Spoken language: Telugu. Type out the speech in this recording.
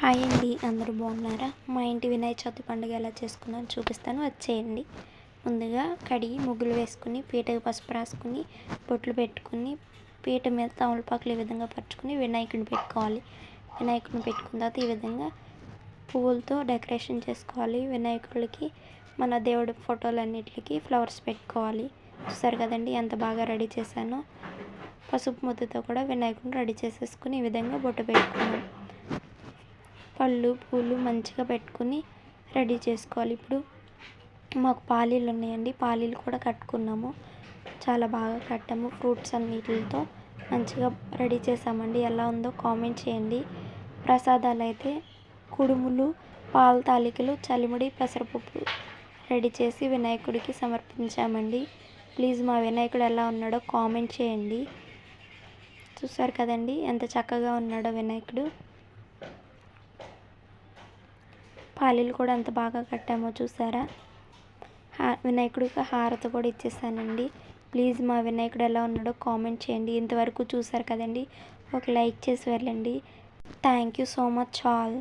హాయ్ అండి అందరూ బాగున్నారా? మా ఇంటి వినాయక చవితి పండుగ ఎలా చేసుకున్నాను చూపిస్తాను. వచ్చేయండి ముందుగా కడిగి ముగ్గులు వేసుకుని పీటకు పసుపు రాసుకుని బొట్లు పెట్టుకుని పీట మీద తమలపాకులు ఈ విధంగా పరుచుకుని వినాయకుడిని పెట్టుకోవాలి. వినాయకుడిని పెట్టుకున్న తర్వాత ఈ విధంగా పువ్వులతో డెకరేషన్ చేసుకోవాలి. వినాయకుడికి మన దేవుడి ఫోటోలన్నిటికి ఫ్లవర్స్ పెట్టుకోవాలి. చూసారు కదండి ఎంత బాగా రెడీ చేశానో. పసుపు ముద్దతో కూడా వినాయకుడిని రెడీ చేసేసుకుని ఈ విధంగా బొట్టు పెట్టుకున్నాను పళ్ళు పూలు మంచిగా పెట్టుకుని రెడీ చేసుకోవాలి. ఇప్పుడు మాకు పాలీలు ఉన్నాయండి. పాలీలు కూడా కట్టుకున్నాము. చాలా బాగా కట్టాము. ఫ్రూట్స్ అన్నిటితో మంచిగా రెడీ చేసామండి. ఎలా ఉందో కామెంట్ చేయండి. ప్రసాదాలు అయితే కుడుములు పాల తాలికలు చలిముడి పెసరపప్పు రెడీ చేసి వినాయకుడికి సమర్పించామండి. ప్లీజ్ మా వినాయకుడు ఎలా ఉన్నాడో కామెంట్ చేయండి. చూసారు కదండి? ఎంత చక్కగా ఉన్నాడో వినాయకుడు. పాలీలు కూడా ఎంత బాగా కట్టామో చూసారా? వినాయకుడికి హారతి కూడా ఇచ్చేసానండి. ప్లీజ్ మా వినాయకుడు ఎలా ఉన్నాడో కామెంట్ చేయండి. ఇంతవరకు చూసారు కదండి? ఒక లైక్ చేసి వెళ్ళండి. Thank you so much all.